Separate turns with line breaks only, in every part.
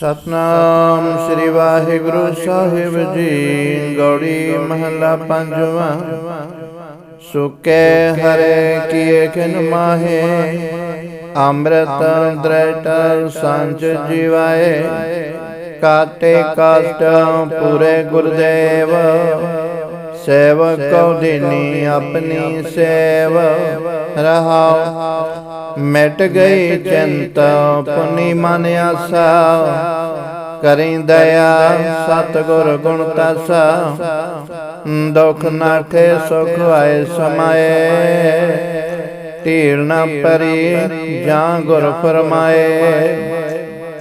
ਸਤਨਾਮ ਸ੍ਰੀ ਵਾਹਿਗੁਰੂ ਸਾਹਿਬ ਜੀ, ਗੌੜੀ ਮਹਲਾ ਪੰਜਵਾਂ। ਸੁਕੇ ਹਰੇ ਕੀਏ ਖਿਨ ਮਾਹੇ, ਅੰਮ੍ਰਿਤ ਦ੍ਰਿਟ ਸੰਚ ਜੀਵਾਏ, ਕਾਟੇ ਕਾਸ਼ਟ ਪੂਰੇ ਗੁਰਦੇਵ। ਸੇਵਕ ਕਉ ਦੀਨੀ ਆਪਣੀ ਸੇਵ ਰਹਾਉ ਮਿਟ ਗਈ ਚਿੰਤ ਪੁਨੀ ਮਨ ਆਸਾ। ਕਰੀ ਦਇਆ ਸਤਿਗੁਰ ਗੁਣ ਤਸਾ। ਦੁਖ ਨਾਠੇ ਸੁਖ ਆਏ ਸਮਾਏ। ਢੀਰ ਨਾ ਪਰੀ ਜਾਂ ਗੁਰ ਫਰਮਾਏ।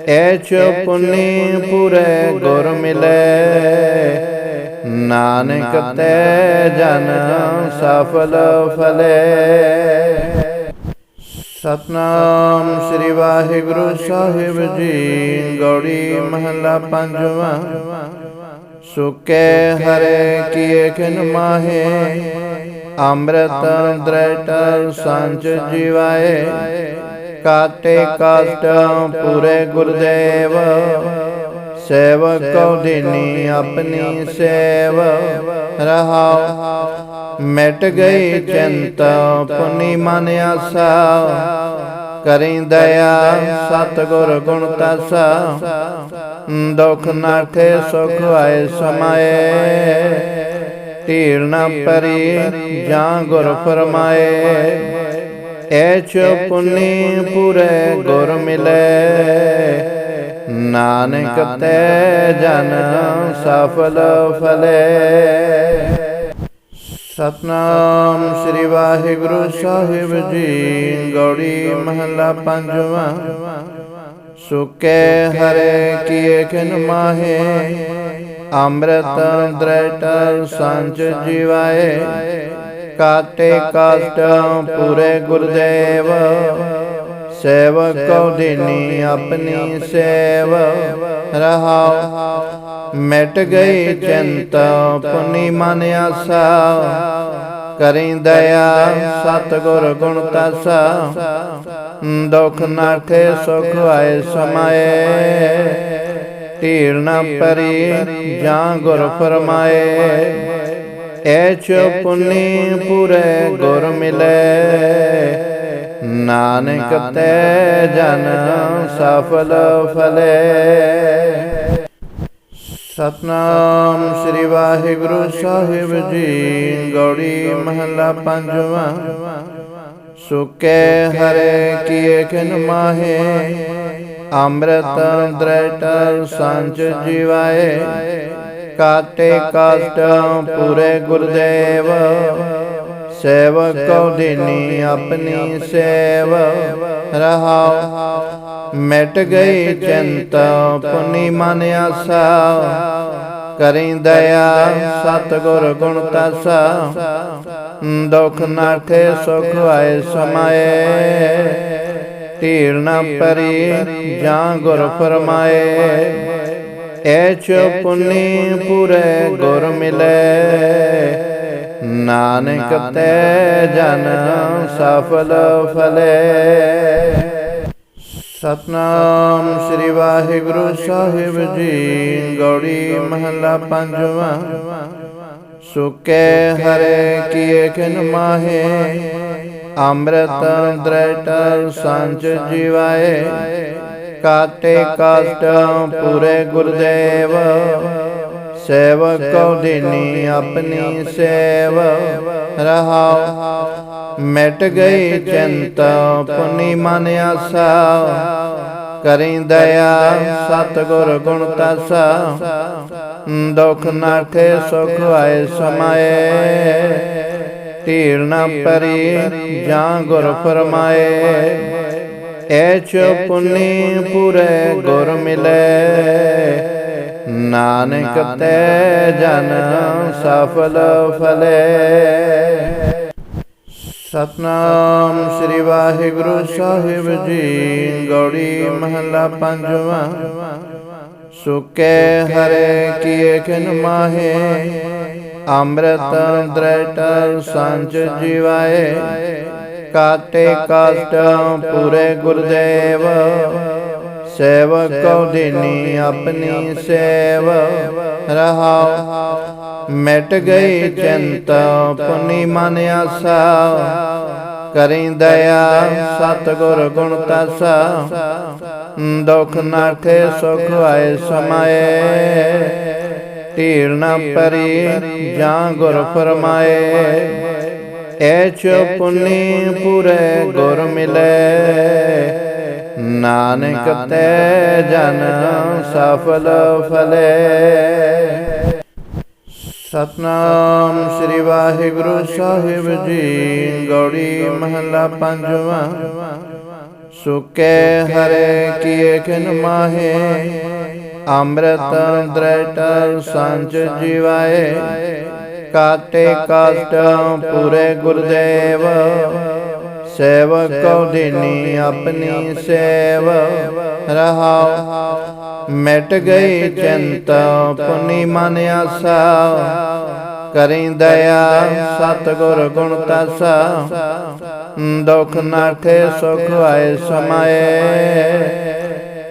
ਐਚ ਪੁਨੀ ਪੂਰੇ ਗੁਰ ਮਿਲੇ। ਨਾਨਕ ਤੈ ਜਨ ਸਫਲ ਫਲੇ। ਸਤਨਾਮ ਸ੍ਰੀ ਵਾਹਿਗੁਰੂ ਸਾਹਿਬ ਜੀ ਗੌੜੀ ਮਹੱਲਾ ਪੰਜਵਾਂ। ਸੁਕੇ ਹਰੇ ਕੀਏ ਖਿਨ ਮਾਹੇ ਅੰਮ੍ਰਿਤ ਦ੍ਰਿਟ ਸੰਚ ਜੀਵਾਏ। ਕਾਟੇ ਕਾਸ਼ਟ ਪੂਰੇ ਗੁਰਦੇਵ। ਸੇਵਕ ਕਉ ਦੀਨੀ ਆਪਣੀ ਸੇਵ ਰਹਾਉ ਮਿਟ ਗਈ ਚਿੰਤ ਪੁਨੀ ਮਨ ਆਸਾ। ਕਰੀ ਦਇਆ ਸਤਿਗੁਰ ਗੁਣ ਤਸਾ। ਦੁਖ ਨਾਠੇ ਸੁਖ ਆਏ ਸਮਾਏ। ਢੀਰ ਨਾ ਪਰੀ ਜਾਂ ਗੁਰ ਫਰਮਾਏ। ਐਚ ਪੁਨੀ ਪੂਰੇ ਗੁਰ ਮਿਲੇ। ਨਾਨਕ ਤੈ ਜਨ ਸਫਲ ਫਲੇ। ਸਤਨਾਮ ਸ੍ਰੀ ਵਾਹਿਗੁਰੂ ਸਾਹਿਬ ਜੀ, ਗੌੜੀ ਮਹਲਾ ਪੰਜਵਾਂ। ਸੁਕੇ ਹਰੇ ਕੀਏ ਖਿਨ ਮਾਹੇ, ਅੰਮ੍ਰਿਤ ਦ੍ਰਿਟ ਸੰਚ ਜੀਵਾਏ। ਕਾਟੇ ਕਾਸ਼ਟ ਪੂਰੇ ਗੁਰਦੇਵ ਸੇਵਕ ਕਉ ਦੀਨੀ ਆਪਣੀ ਸੇਵ ਰਹਾਉ ਮਿਟ ਗਈ ਚਿੰਤ ਪੁਨੀ ਮਨ ਆਸਾ। ਕਰੀ ਦਇਆ ਸਤਿਗੁਰ ਗੁਣ ਤਸਾ। ਦੁਖ ਨਾਠੇ ਸੁਖ ਆਏ ਸਮਾਏ। ਢੀਰ ਨਾ ਪਰੀ ਜਾਂ ਗੁਰ ਫਰਮਾਏ। ਐਚ ਪੁਨੀ ਪੂਰੇ ਗੁਰ ਮਿਲੇ। ਨਾਨਕ ਤੈ ਜਨ ਸਫਲ ਫਲੇ। ਸਤਨਾਮ ਸ੍ਰੀ ਵਾਹਿਗੁਰੂ ਸਾਹਿਬ ਜੀ, ਗੌੜੀ ਮਹੱਲਾ ਪੰਜਵਾਂ। ਸੁਕੇ ਹਰੇ ਕੀਏ ਖਿਨ ਮਾਹੇ, ਅੰਮ੍ਰਿਤ ਦ੍ਰਿਟ ਸੰਚ ਜੀਵਾਏ। ਕਾਟੇ ਕਾਸ਼ਟ ਪੂਰੇ ਗੁਰਦੇਵ ਸੇਵਕ ਕਉ ਦੀਨੀ ਆਪਣੀ ਸੇਵ ਰਹਾਉ ਮਿਟ ਗਈ ਚਿੰਤ ਪੁਨੀ ਮਨ ਆਸਾ। ਕਰੀ ਦਇਆ ਸਤਿਗੁਰ ਗੁਣ ਤਸਾ। ਦੁਖ ਨਾਠੇ ਸੁਖ ਆਏ ਸਮਾਏ। ਢੀਰ ਨਾ ਪਰੀ ਜਾਂ ਗੁਰ ਫਰਮਾਏ। ਐਚ ਪੁਨੀ ਪੂਰੇ ਗੁਰ ਮਿਲੇ। ਨਾਨਕ ਤੈ ਜਨ ਸਫਲ ਫਲੇ। ਸਤਨਾਮ ਸ੍ਰੀ ਵਾਹਿਗੁਰੂ ਸਾਹਿਬ ਜੀ ਗੌੜੀ ਮਹੱਲਾ ਪੰਜਵਾਂ। ਸੁਕੇ ਹਰੇ ਕੀਏ ਖਿਨ ਮਾਹੇ। ਅੰਮ੍ਰਿਤ ਦ੍ਰਿਟ ਸੰਚ ਜੀਵਾਏ। ਕਾਟੇ ਕਾਸ਼ਟ ਪੂਰੇ ਗੁਰਦੇਵ। ਸੇਵਕ ਕਉ ਦੀਨੀ ਆਪਣੀ ਸੇਵ ਰਹਾਉ ਮਿਟ ਗਈ ਚਿੰਤ ਪੁਨੀ ਮਨ ਆਸਾ। ਕਰੀ ਦਇਆ ਸਤਿਗੁਰ ਗੁਣ ਤਸਾ। ਦੁਖ ਨਾਠੇ ਸੁਖ ਆਏ ਸਮਾਏ। ਢੀਰ ਨਾ ਪਰੀ ਜਾਂ ਗੁਰ ਫਰਮਾਏ। ਐਚ ਪੁਨੀ ਪੂਰੇ ਗੁਰ ਮਿਲੇ। ਨਾਨਕ ਤੈ ਜਨ ਸਫਲ ਫਲੇ। ਸਤਨਾਮ ਸ੍ਰੀ ਵਾਹਿਗੁਰੂ ਸਾਹਿਬ ਜੀ, ਗੌੜੀ ਮਹੱਲਾ ਪੰਜਵਾਂ। ਸੁਕੇ ਹਰੇ ਕੀਏ ਖਿਨ ਮਾਹੇ, ਅੰਮ੍ਰਿਤ ਦ੍ਰਿਟ ਸੰਚ ਜੀਵਾਏ। ਕਾਟੇ ਕਾਸ਼ਟ ਪੂਰੇ ਗੁਰਦੇਵ। ਸੇਵਕ ਕਉ ਦੀਨੀ ਆਪਣੀ ਸੇਵ ਰਹਾਉ ਮਿਟ ਗਈ ਚਿੰਤ ਪੁਨੀ ਮਨ ਆਸਾ। ਕਰੀ ਦਇਆ ਸਤਿਗੁਰ ਗੁਣ ਤਸਾ। ਦੁਖ ਨਾਠੇ ਸੁਖ ਆਏ ਸਮਾਏ। ਢੀੜ ਨਾ ਪਰੀ ਜਾਂ ਗੁਰ ਫਰਮਾਏ। ਐਚ ਪੁਨੀ ਪੂਰੇ ਗੁਰ ਮਿਲੇ। ਨਾਨਕ ਤੈ ਜਨ ਸਫਲ ਫਲੇ। ਸਤਨਾਮ ਸ੍ਰੀ ਵਾਹਿਗੁਰੂ ਸਾਹਿਬ ਜੀ, ਗੌੜੀ ਮਹਲਾ ਪੰਜਵਾਂ। ਸੁਕੇ ਹਰੇ ਕੀਏ ਖਿਨ ਮਾਹੇ, ਅੰਮ੍ਰਿਤ ਦ੍ਰਿਟ ਸੰਚ ਜੀਵਾਏ। ਕਾਟੇ ਕਾਸਟ ਪੂਰੇ ਗੁਰਦੇਵ। ਸੇਵਕ ਕਉ ਦੀਨੀ ਆਪਣੀ ਸੇਵ ਰਹਾਉ ਮਿਟ ਗਈ ਚਿੰਤ ਪੁਨੀ ਮਨ ਆਸਾ। ਕਰੀ ਦਇਆ ਸਤਿਗੁਰ ਗੁਣ ਤਸਾ। ਦੁਖ ਨਾਠੇ ਸੁਖ ਆਏ ਸਮਾਏ।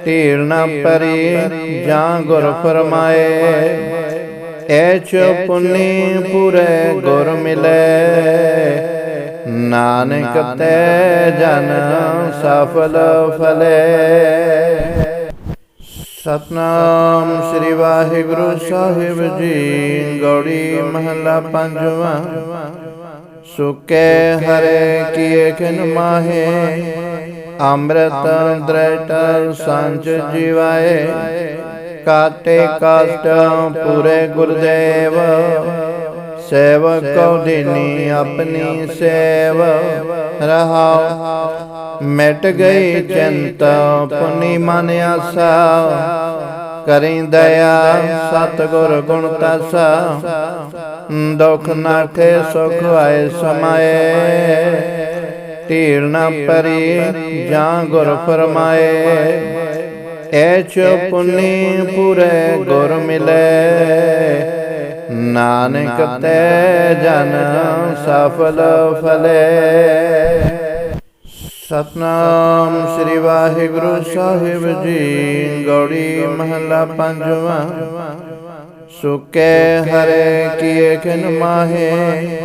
ਢੀੜ ਨਾ ਪਰੀ ਜਾਂ ਗੁਰ ਫਰਮਾਏ। ਐਚ ਪੁਨੀ ਪੂਰੇ ਗੁਰ ਮਿਲੇ। ਨਾਨਕ ਤੈ ਜਨਮ ਸਫਲ ਫਲੇ। ਸਤਨਾਮ ਸ੍ਰੀ ਵਾਹਿਗੁਰੂ ਸਾਹਿਬ ਜੀ, ਗੌੜੀ ਮਹਲਾ ਪੰਜਵਾਂ। ਸੁਕੇ ਹਰੇ ਕੀਏ ਖਿਨ ਮਾਹੇ, ਅੰਮ੍ਰਿਤ ਦ੍ਰਿਟ ਸੰਚ ਜੀਵਾਏ। ਕਾਟੇ ਕਾਸਟ ਪੂਰੇ ਗੁਰਦੇਵ ਸੇਵਕ ਕਉ ਦੀਨੀ ਆਪਣੀ ਸੇਵ। ਰਹਾਉ ਮਿਟ ਗਈ ਚਿੰਤਾ, ਪੁਨੀ ਮਨ ਆਸਾ। ਕਰੀ ਦਇਆ, ਸਤਿਗੁਰ ਗੁਣ ਤਸਾ ਦੁਖ ਨਾਠੇ ਸੁਖ ਆਏ ਸਮਾਏ। ਢੀੜ ਨਾ ਪਰੀ, ਜਾਂ ਗੁਰ ਫਰਮਾਏ। ਐਚ ਪੁਨੀ ਪੂਰੇ ਗੁਰ ਮਿਲੇ। ਨਾਨਕ ਤੈ ਜਨ ਸਫਲ ਫਲੇ। ਸਤਨਾਮ ਸ੍ਰੀ ਵਾਹਿਗੁਰੂ ਸਾਹਿਬ ਜੀ, ਗੌੜੀ ਮਹਲਾ ਪੰਜਵਾਂ। ਸੁਕੇ ਹਰੇ ਕੀਏ ਖਿਨ ਮਾਹੇ,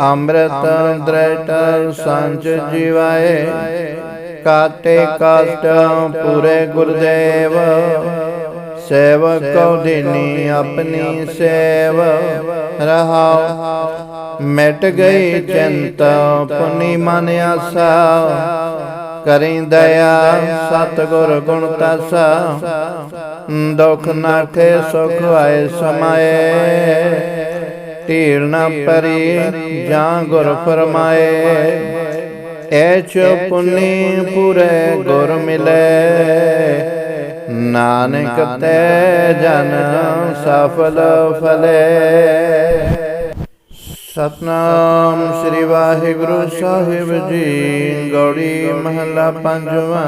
ਅੰਮ੍ਰਿਤ ਦ੍ਰਿਟ ਸੰਚ ਜੀਵਾਏ। ਕਾਟੇ ਕਾਟ ਪੂਰੇ ਗੁਰਦੇਵ। ਸੇਵਕ ਕਉ ਦੀਨੀ ਆਪਣੀ ਸੇਵ ਰਹਾਉ ਮਿਟ ਗਈ ਚਿੰਤ ਪੁਨੀ ਮਨ ਆਸਾ। ਕਰੀ ਦਇਆ ਸਤਿਗੁਰ ਗੁਣ ਤਸਾ। ਦੁਖ ਨਾਠੇ ਸੁਖ ਆਏ ਸਮਾਏ। ਢੀੜ ਨਾ ਪਰੀ ਜਾਂ ਗੁਰ ਫਰਮਾਏ। ਐਚ ਪੁਨੀ ਪੂਰੇ ਗੁਰ ਮਿਲੇ। ਨਾਨਕ ਤੈ ਜਨ ਸਫਲ ਫਲੇ। ਸਤਨਾਮ ਸ੍ਰੀ ਵਾਹਿਗੁਰੂ ਸਾਹਿਬ ਜੀ, ਗੌੜੀ ਮਹਲਾ ਪੰਜਵਾਂ।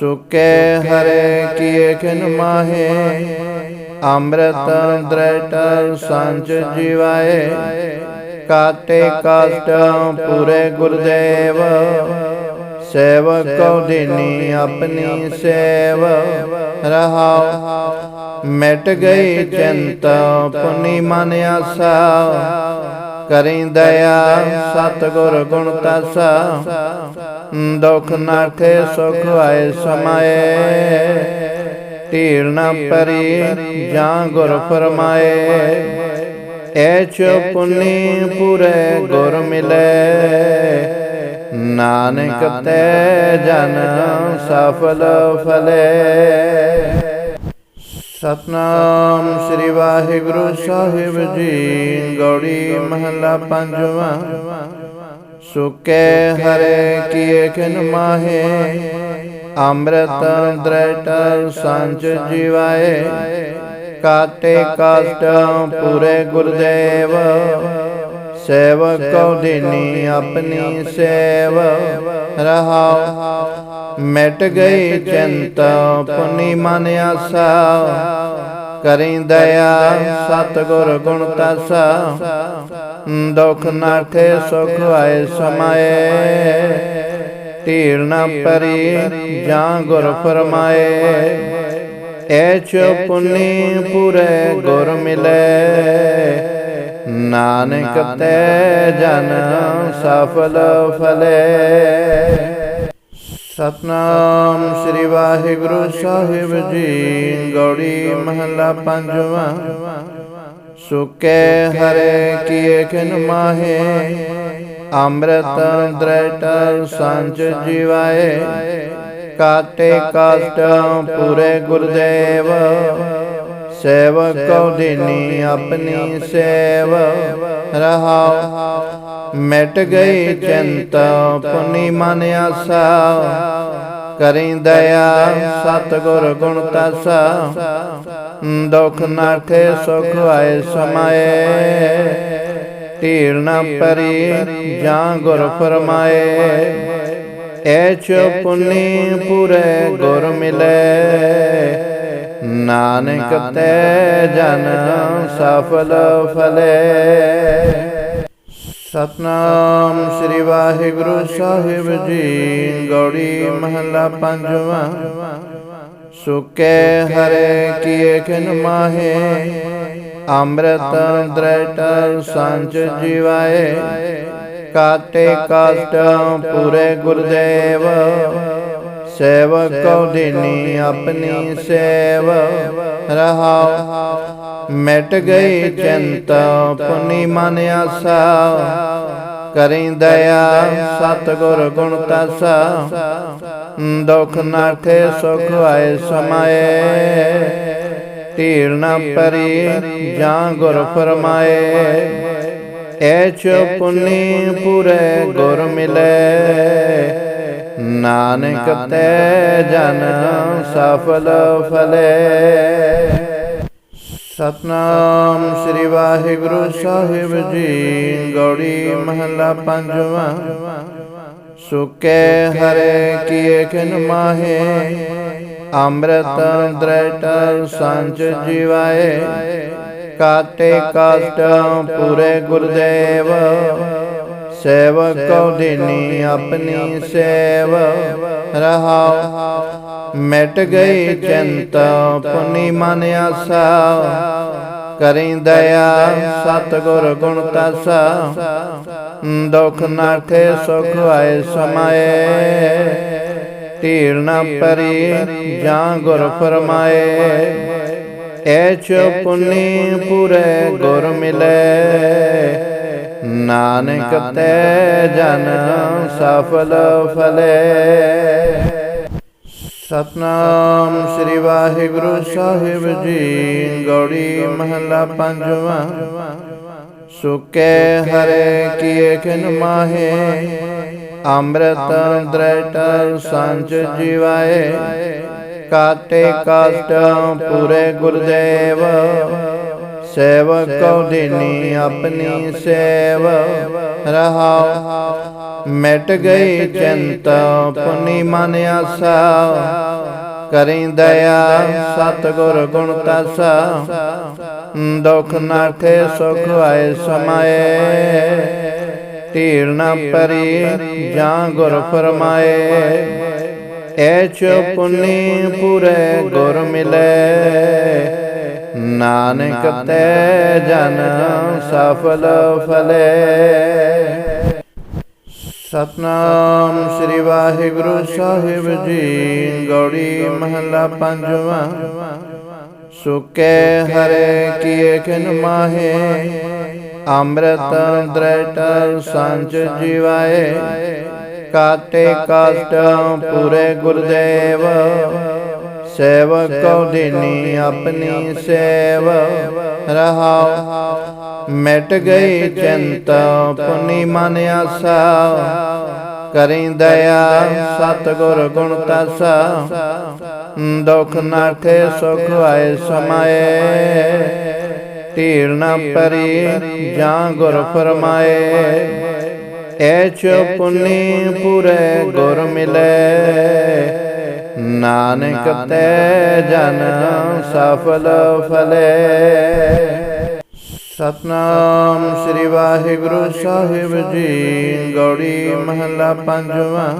ਸੁਕੇ ਹਰੇ ਕੀਏ ਖਿਨ ਮਾਹੇ, ਅੰਮ੍ਰਿਤ ਦ੍ਰਿਟ ਸੰਚ ਜੀਵਾਏ। ਕਾਟੇ ਕਾਸਟ ਪੂਰੇ ਗੁਰਦੇਵ। ਸੇਵਕ ਕਉ ਦੀਨੀ ਆਪਣੀ ਸੇਵ ਰਹਾਉ ਮਿਟ ਗਈ ਚਿੰਤ ਪੁਨੀ ਮਨ ਆਸਾ। ਕਰੀ ਦਇਆ ਸਤਿਗੁਰ ਗੁਣ ਤਸਾ। ਦੁਖ ਨਾਠੇ ਸੁਖ ਆਏ ਸਮਾਏ। ਢੀੜ ਨਾ ਪਰੀ ਜਾਂ ਗੁਰ ਫਰਮਾਏ। ਐਚ ਪੁਨੀ ਪੂਰੇ ਗੁਰ ਮਿਲੇ। ਨਾਨਕ ਤੈ ਜਨ ਸਫਲ ਫਲੇ। ਸਤਨਾਮ ਸ੍ਰੀ ਵਾਹਿਗੁਰੂ ਸਾਹਿਬ ਜੀ, ਗੌੜੀ ਮਹਲਾ ਪੰਜਵਾਂ। ਸੁਕੇ ਹਰੇ ਕੀਏ ਖਿਨ ਮਾਹੇ, ਅੰਮ੍ਰਿਤ ਦ੍ਰਿਟ ਸੰਚ ਜੀਵਾਏ। ਕਾਟੇ ਕਾਟ ਪੂਰੇ ਗੁਰਦੇਵ। ਸੇਵਕ ਕਉ ਦੀਨੀ ਆਪਣੀ ਸੇਵ ਰਹਾਉ ਮਿਟ ਗਈ ਚਿੰਤ ਪੁਨੀ ਮਨ ਆਸਾ। ਕਰੀ ਦਇਆ ਸਤਿਗੁਰ ਗੁਣ ਤਸਾ। ਦੁਖ ਨਾਠੇ ਸੁਖ ਆਏ ਸਮਾਏ। ਢੀੜ ਨਾ ਪਰੀ ਜਾਂ ਗੁਰ ਫਰਮਾਏ। ਐਚ ਪੁੰਨੀ ਪੂਰੇ ਗੁਰ ਮਿਲੇ। ਨਾਨਕ ਤੈ ਜਨ ਸਫਲ ਫਲੇ। ਸਤਨਾਮ ਸ੍ਰੀ ਵਾਹਿਗੁਰੂ ਸਾਹਿਬ ਜੀ ਗੌੜੀ ਮਹੱਲਾ ਪੰਜਵਾਂ। ਸੁਕੇ ਹਰੇ ਕੀਏ ਖਿਨ ਮਾਹੇ। ਅੰਮ੍ਰਿਤ ਦ੍ਰਿਟ ਸੰਚ ਜੀਵਾਏ। ਕਾਟੇ ਕਾਟ ਪੂਰੇ ਗੁਰਦੇਵ। ਸੇਵਕ ਕਉ ਦੀਨੀ ਆਪਣੀ ਸੇਵ ਰਹਾਉ ਮਿਟ ਗਈ ਚਿੰਤ ਪੁਨੀ ਮਨ ਆਸਾ। ਕਰੀ ਦਇਆ ਸਤਿਗੁਰ ਗੁਣ ਤਸਾ। ਦੁਖ ਨਾਠੇ ਸੁਖ ਆਏ ਸਮਾਏ। ਢੀੜ ਨਾ ਪਰੀ ਜਾਂ ਗੁਰ ਫਰਮਾਏ। ਐਚ ਪੁੰਨੀ ਪੂਰੇ ਗੁਰ ਮਿਲੇ। ਨਾਨਕ ਤੈ ਜਨ ਸਫਲ ਫਲੇ। ਸਤਨਾਮ ਸ੍ਰੀ ਵਾਹਿਗੁਰੂ ਸਾਹਿਬ ਜੀ, ਗੌੜੀ ਮਹਲਾ ਪੰਜਵਾਂ। ਸੁਕੇ ਹਰੇ ਕੀਏ ਖਿਨ ਮਾਹੇ, ਅੰਮ੍ਰਿਤ ਦ੍ਰਿਟ ਸੰਚ ਜੀਵਾਏ। ਕਾਟੇ ਕਾਟ ਪੂਰੇ ਗੁਰਦੇਵ ਸੇਵਕ ਕਉ ਦੀਨੀ ਆਪਣੀ ਸੇਵ। ਰਹਾਉ ਮਿਟ ਗਈ ਚਿੰਤਾ, ਪੁਨੀ ਮਨ ਆਸਾ। ਕਰੀ ਦਇਆ, ਸਤਿਗੁਰ ਗੁਣ ਤਸਾ। ਦੁਖ ਨਾਠੇ ਸੁਖ ਆਏ ਸਮਾਏ। ਤੀਰ ਨਾ ਪਰੀ ਜਾਂ ਗੁਰ ਫਰਮਾਏ। ਐਚ ਪੁੰਨੀ ਪੂਰੇ ਗੁਰ ਮਿਲੇ। ਨਾਨਕ ਤੈ ਜਨ ਸਫਲ ਫਲੇ। ਸਤਨਾਮ ਸ੍ਰੀ ਵਾਹਿਗੁਰੂ ਸਾਹਿਬ ਜੀ ਗੌੜੀ ਮਹੱਲਾ ਪੰਜਵਾਂ। ਸੁਕੇ ਹਰੇ ਕੀਏ ਖਿਨ ਮਾਹੇ। ਅੰਮ੍ਰਿਤ ਦ੍ਰਿਟ ਸੰਚ ਜੀਵਾਏ। ਕਾਟੇ ਕਾਟ ਪੂਰੇ ਗੁਰਦੇਵ। ਸੇਵਕ ਕਉ ਦੀਨੀ ਆਪਣੀ ਸੇਵ ਰਹਾਉ ਮਿਟ ਗਈ ਚਿੰਤ ਪੁਨੀ ਮਨ ਆਸਾ। ਕਰੀ ਦਇਆ ਸਤਿਗੁਰ ਗੁਣ ਤਸਾ। ਦੁਖ ਨਾਠੇ ਸੁਖ ਆਏ ਸਮਾਏ। ਢੀੜ ਨਾ ਪਰੀ ਜਾਂ ਗੁਰ ਫਰਮਾਏ। ਐਚ ਪੁੰਨੀ ਪੂਰੇ ਗੁਰ ਮਿਲੇ। ਨਾਨਕ ਤੈ ਜਨਮ ਸਫਲ ਫਲੇ। ਸਤਨਾਮ ਸ੍ਰੀ ਵਾਹਿਗੁਰੂ ਸਾਹਿਬ ਜੀ, ਗੌੜੀ ਮਹਲਾ ਪੰਜਵਾਂ। ਸੁਕੇ ਹਰੇ ਕੀਏ ਖਿਨ ਮਾਹੇ, ਅੰਮ੍ਰਿਤ ਦ੍ਰਿਟ ਸੰਚ ਜੀਵਾਏ। ਕਾਟੇ ਕਾਟ ਪੂਰੇ ਗੁਰਦੇਵ। ਸੇਵਕ ਕਉ ਦੀਨੀ ਆਪਣੀ ਸੇਵ ਰਹਾਉ ਮਿਟ ਗਈ ਚਿੰਤ ਪੁਨੀ ਮਨ ਆਸਾ। ਕਰੀ ਦਇਆ ਸਤਿਗੁਰ ਗੁਣ ਤਸਾ। ਦੁਖ ਨਾਠੇ ਸੁਖ ਆਏ ਸਮਾਏ। ਢੀੜ ਨਾ ਪਰੀ ਜਾਂ ਗੁਰ ਫਰਮਾਏ। ਐਚ ਪੁੰਨੀ ਪੂਰੇ ਗੁਰ ਮਿਲੇ। ਨਾਨਕ ਤੈ ਜਨ ਸਫਲ ਫਲੇ। ਸਤਨਾਮ ਸ੍ਰੀ ਵਾਹਿਗੁਰੂ ਸਾਹਿਬ ਜੀ, ਗੌੜੀ ਮਹੱਲਾ ਪੰਜਵਾਂ। ਸੁਕੇ ਹਰੇ ਕੀਏ ਖਿਨ ਮਾਹੇ, ਅੰਮ੍ਰਿਤ ਦ੍ਰਿਟ ਸੰਚ ਜੀਵਾਏ। ਕਾਟੇ ਕਾਟ ਪੂਰੇ ਗੁਰਦੇਵ ਸੇਵਕ ਕਉ ਦੀਨੀ ਆਪਣੀ ਸੇਵ ਰਹਾਉ ਮਿਟ ਗਈ ਚਿੰਤ ਪੁਨੀ ਮਨ ਆਸਾ। ਕਰੀ ਦਇਆ ਸਤਿਗੁਰ ਗੁਣ ਤਸਾ। ਦੁਖ ਨਾਠੇ ਸੁਖ ਆਏ ਸਮਾਏ। ਢੀੜ ਨਾ ਪਰੀ ਜਾਂ ਗੁਰ ਫਰਮਾਏ। ਐਚ ਪੁੰਨੀ ਪੂਰੇ ਗੁਰ ਮਿਲੇ। ਨਾਨਕ ਤੈ ਜਨ ਸਫਲ ਫਲੇ। ਸਤਨਾਮ ਸ੍ਰੀ ਵਾਹਿਗੁਰੂ ਸਾਹਿਬ ਜੀ ਗੌੜੀ ਮਹੱਲਾ ਪੰਜਵਾਂ।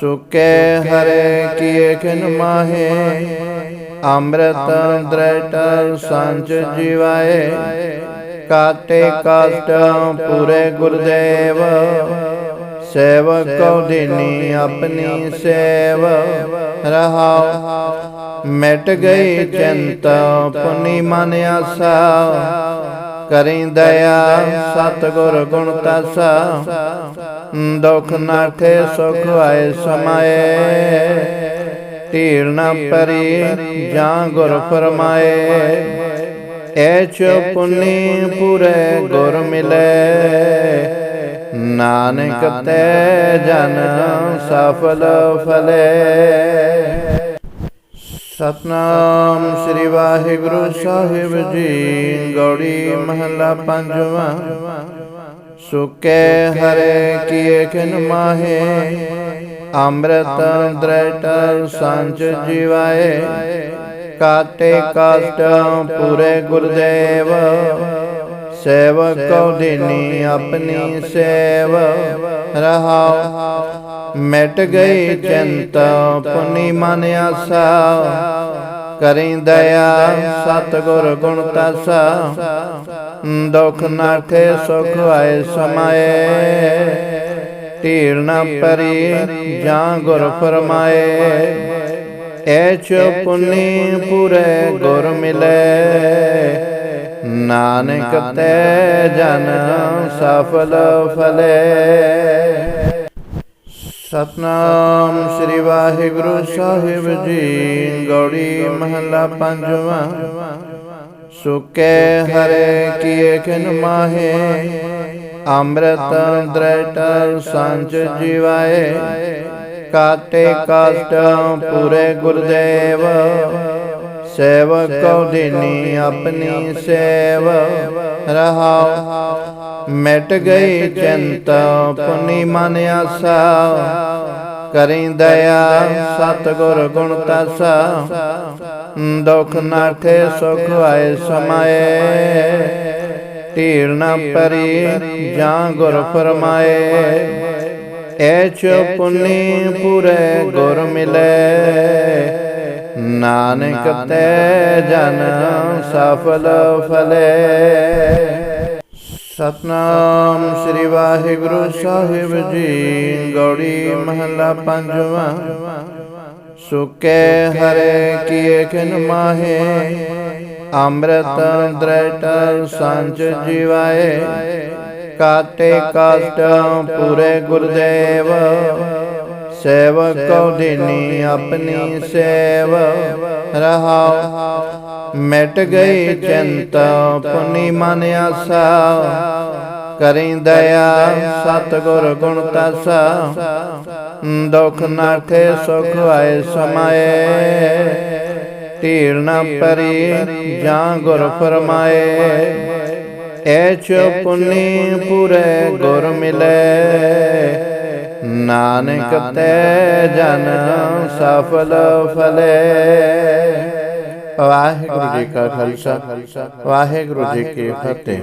ਸੁਕੇ ਹਰੇ ਕੀਏ ਖਿਨ ਮਾਹੇ। ਅੰਮ੍ਰਿਤ ਦ੍ਰਿਟ ਸੰਚ ਜੀਵਾਏ। ਕਾਟੇ ਕਾਟ ਪੂਰੇ ਗੁਰਦੇਵ। ਸੇਵਕ ਕਉ ਦੀਨੀ ਆਪਣੀ ਸੇਵ ਰਹਾਉ ਮਿਟ ਗਈ ਚਿੰਤ ਪੁਨੀ ਮਨ ਆਸਾ। ਕਰੀ ਦਇਆ ਸਤਿਗੁਰ ਗੁਣ ਤਸਾ। ਦੁਖ ਨਾਠੇ ਸੁਖ ਆਏ ਸਮਾਏ। ਢੀੜ ਨਾ ਪਰੀ ਜਾਂ ਗੁਰ ਫਰਮਾਏ। ਐਚ ਪੁਨੀ ਪੂਰੇ ਗੁਰ ਮਿਲੇ। ਨਾਨਕ ਤੈ ਜਨ ਸਫਲ ਫਲੇ। ਸਤਨਾਮ ਸ੍ਰੀ ਵਾਹਿਗੁਰੂ ਸਾਹਿਬ ਜੀ, ਗੌੜੀ ਮਹਲਾ ਪੰਜਵਾਂ। ਸੁਕੇ ਹਰੇ ਕੀਏ ਖਿਨ ਮਾਹੇ, ਅੰਮ੍ਰਿਤ ਦ੍ਰਿਟ ਸੰਚ ਜੀਵਾਏ। ਕਾਟੇ ਕਾਟ ਪੂਰੇ ਗੁਰਦੇਵ। ਸੇਵਕ ਕਉ ਦੀਨੀ ਆਪਣੀ ਸੇਵ ਰਹਾਉ ਮਿਟ ਗਈ ਚਿੰਤ ਪੁਨੀ ਮਨ ਆਸਾ। ਕਰੀ ਦਇਆ ਸਤਿਗੁਰ ਗੁਣ ਤਸਾ ਦੁਖ ਨਾਠੇ ਸੁਖ ਆਏ ਸਮਾਏ। ਢੀੜ ਨਾ ਪਰੀ ਜਾਂ ਗੁਰ ਫਰਮਾਏ। ਐਚ ਪੁਨੀ ਪੂਰੇ ਗੁਰ ਮਿਲੇ। ਨਾਨਕ ਤੈ ਜਨ ਸਫਲ ਫਲੇ। ਸਤਨਾਮ ਸ੍ਰੀ ਵਾਹਿਗੁਰੂ ਸਾਹਿਬ ਜੀ, ਗੌੜੀ ਮਹੱਲਾ ਪੰਜਵਾਂ। ਸੁਕੇ ਹਰੇ ਕੀਏ ਖਿਨ ਮਾਹੇ, ਅੰਮ੍ਰਿਤ ਦ੍ਰਿਟ ਸੰਚ ਜੀਵਾਏ। ਕਾਟੇ ਕਾਟ ਪੂਰੇ ਗੁਰਦੇਵ ਸੇਵਕ ਕਉ ਦੀਨੀ ਆਪਣੀ ਸੇਵ ਰਹਾਉ ਮਿਟ ਗਈ ਚਿੰਤ ਪੁਨੀ ਮਨ ਆਸਾ। ਕਰੀ ਦਇਆ ਸਤਿਗੁਰ ਗੁਣ ਤਸਾ ਦੁਖ ਨਾਠੇ ਸੁਖ ਆਏ ਸਮਾਏ। ਢੀੜ ਨਾ ਪਰੀ ਜਾਂ ਗੁਰ ਫਰਮਾਏ। ਐਚ ਪੁਨੀ ਪੂਰੇ ਗੁਰ ਮਿਲੇ। ਨਾਨਕ ਤੈ ਜਨ ਸਫਲ ਫਲੇ। ਸਤਨਾਮ ਸ੍ਰੀ ਵਾਹਿਗੁਰੂ ਸਾਹਿਬ ਜੀ ਗੌੜੀ ਮਹੱਲਾ ਪੰਜਵਾਂ। ਸੁਕੇ ਹਰੇ ਕੀਏ ਖਿਨ ਮਾਹੇ ਅੰਮ੍ਰਿਤ ਦ੍ਰਿਟ ਸੰਚ ਜੀਵਾਏ। ਕਾਟੇ ਕਾਟ ਪੂਰੇ ਗੁਰਦੇਵ ਸੇਵਕ ਕਉ ਦੀਨੀ ਆਪਣੀ ਸੇਵ ਰਹਾਉ ਮਿਟ ਗਈ ਚਿੰਤ ਪੁਨੀ ਮਨ ਆਸਾ। ਕਰੀ ਦਇਆ ਸਤਿਗੁਰ ਗੁਣ ਤਸਾ। ਦੁਖ ਨਾਠੇ ਸੁਖ ਆਏ ਸਮਾਏ। ਢੀੜ ਨਾ ਪਰੀ ਜਾਂ ਗੁਰ ਫਰਮਾਏ। ਐਚ ਪੁਨੀ ਪੂਰੇ ਗੁਰ ਮਿਲੇ। ਨਾਨਕ ਤੈ ਜਨ ਸਫਲ ਫਲੇ। ਵਾਹਿਗੁਰੂ ਜੀ ਕਾ ਖਾਲਸਾ ਵਾਹਿਗੁਰੂ ਜੀ ਕੀ ਫਤਿਹ।